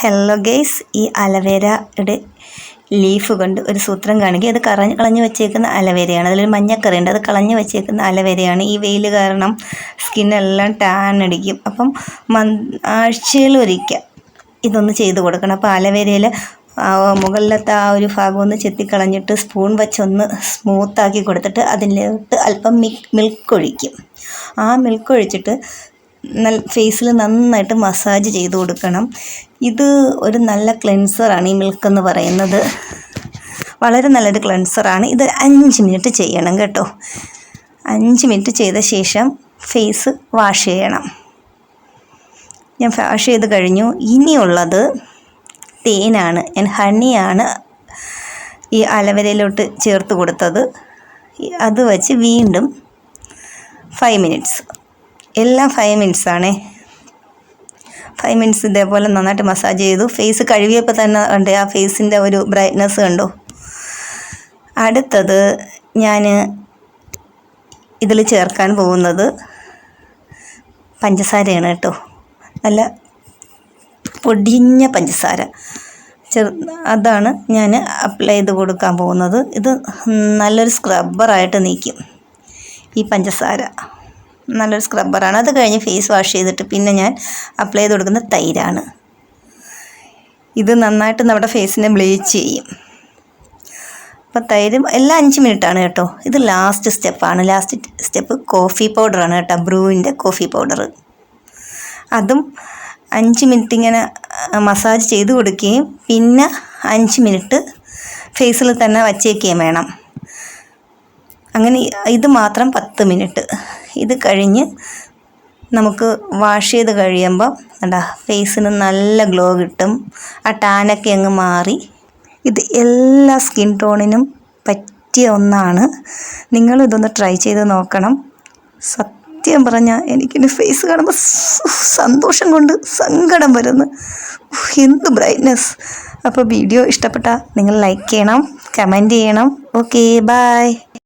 Hello guys ഈ അലവേരയുടെ leaf കൊണ്ട് ഒരു സൂത്രം കാണിക്കുക. അത് കളഞ്ഞ് വെച്ചേക്കുന്ന അലവേരയാണ്. അതിലൊരു മഞ്ഞക്കറി ഉണ്ട് അത് കളഞ്ഞ് വെച്ചേക്കുന്ന അലവേരയാണ്. ഈ വെയിൽ കാരണം സ്കിന്നെല്ലാം ടാൻ അടിക്കും. അപ്പം മന്ത് ആഴ്ചയിൽ ഒരിക്കുക ഇതൊന്ന് ചെയ്ത് കൊടുക്കണം. അപ്പോൾ അലവേരയിൽ മുകളിലത്തെ ആ ഒരു ഭാഗം ഒന്ന് ചെത്തിക്കളഞ്ഞിട്ട് സ്പൂൺ വെച്ചൊന്ന് സ്മൂത്താക്കി കൊടുത്തിട്ട് അതിലോട്ട് അല്പം മിൽക്ക് ഒഴിക്കും. ആ മിൽക്ക് ഒഴിച്ചിട്ട് ഫേസിൽ നന്നായിട്ട് മസാജ് ചെയ്ത് കൊടുക്കണം. ഇത് ഒരു നല്ല ക്ലെൻസറാണ് ഈ മിൽക്ക് എന്ന് പറയുന്നത്. വളരെ നല്ലൊരു ക്ലെൻസറാണ് ഇത് അഞ്ച് മിനിറ്റ് ചെയ്യണം കേട്ടോ. അഞ്ച് മിനിറ്റ് ചെയ്ത ശേഷം ഫേസ് വാഷ് ചെയ്യണം. ഞാൻ വാഷ് ചെയ്ത് കഴിഞ്ഞു. ഇനിയുള്ളത് തേനാണ്. ഞാൻ ഹണിയാണ് ഈ അലവരയിലോട്ട് ചേർത്ത് കൊടുത്തത്. അത് വച്ച് വീണ്ടും ഫൈവ് മിനിറ്റ്സ് എല്ലാം ഫൈവ് മിനിറ്റ്സ് ആണേ. ഫൈവ് മിനിറ്റ്സ് ഇതേപോലെ നന്നായിട്ട് മസാജ് ചെയ്തു. ഫേസ് കഴുകിയപ്പോൾ തന്നെ ഉണ്ട് ആ ഫേസിന്റെ ഒരു ബ്രൈറ്റ്നസ് കണ്ടോ. അടുത്തത് ഞാൻ ഇതിൽ ചേർക്കാൻ പോകുന്നത് പഞ്ചസാരയാണ് കേട്ടോ. നല്ല പൊടിഞ്ഞ പഞ്ചസാര. ചെറു അതാണ് ഞാൻ അപ്ലൈ ചെയ്ത് കൊടുക്കാൻ പോകുന്നത്. ഇത് നല്ലൊരു സ്ക്രബ്ബറായിട്ട് നീക്കും ഈ പഞ്ചസാര. നല്ലൊരു സ്ക്രബ്ബറാണ് അത് കഴിഞ്ഞ് ഫേസ് വാഷ് ചെയ്തിട്ട് പിന്നെ ഞാൻ അപ്ലൈ ചെയ്ത് കൊടുക്കുന്ന തൈരാണ്. ഇത് നന്നായിട്ട് നമ്മുടെ ഫേസിനെ ബ്ലീച്ച് ചെയ്യും. അപ്പോൾ തൈര് എല്ലാ അഞ്ച് മിനിറ്റാണ് കേട്ടോ. ഇത് ലാസ്റ്റ് സ്റ്റെപ്പാണ് ലാസ്റ്റ് സ്റ്റെപ്പ് കോഫി പൗഡറാണ് കേട്ടോ. ബ്രൂവിന്റെ കോഫി പൗഡർ അതും അഞ്ച് മിനിറ്റ് ഇങ്ങനെ മസാജ് ചെയ്ത് കൊടുക്കുകയും പിന്നെ അഞ്ച് മിനിറ്റ് ഫേസിൽ തന്നെ വച്ചേക്കുകയും വേണം. അങ്ങനെ ഇത് മാത്രം പത്ത് മിനിറ്റ് ഇത് കഴിഞ്ഞ് നമുക്ക് വാഷ് ചെയ്ത് കഴിയുമ്പോൾ എന്താ ഫേസിന് നല്ല ഗ്ലോ കിട്ടും. ആ ടാനൊക്കെ അങ്ങ് മാറി. ഇത് എല്ലാ സ്കിൻ ടോണിനും പറ്റിയ ഒന്നാണ്. നിങ്ങളിതൊന്ന് ട്രൈ ചെയ്ത് നോക്കണം. സത്യം പറഞ്ഞാൽ എനിക്കെന്റെ ഫേസ് കാണുമ്പോൾ സന്തോഷം കൊണ്ട് സങ്കടം വരുന്നു. എന്ത് ബ്രൈറ്റ്നെസ് അപ്പോൾ വീഡിയോ ഇഷ്ടപ്പെട്ടാൽ നിങ്ങൾ ലൈക്ക് ചെയ്യണം കമന്റ് ചെയ്യണം. Okay bye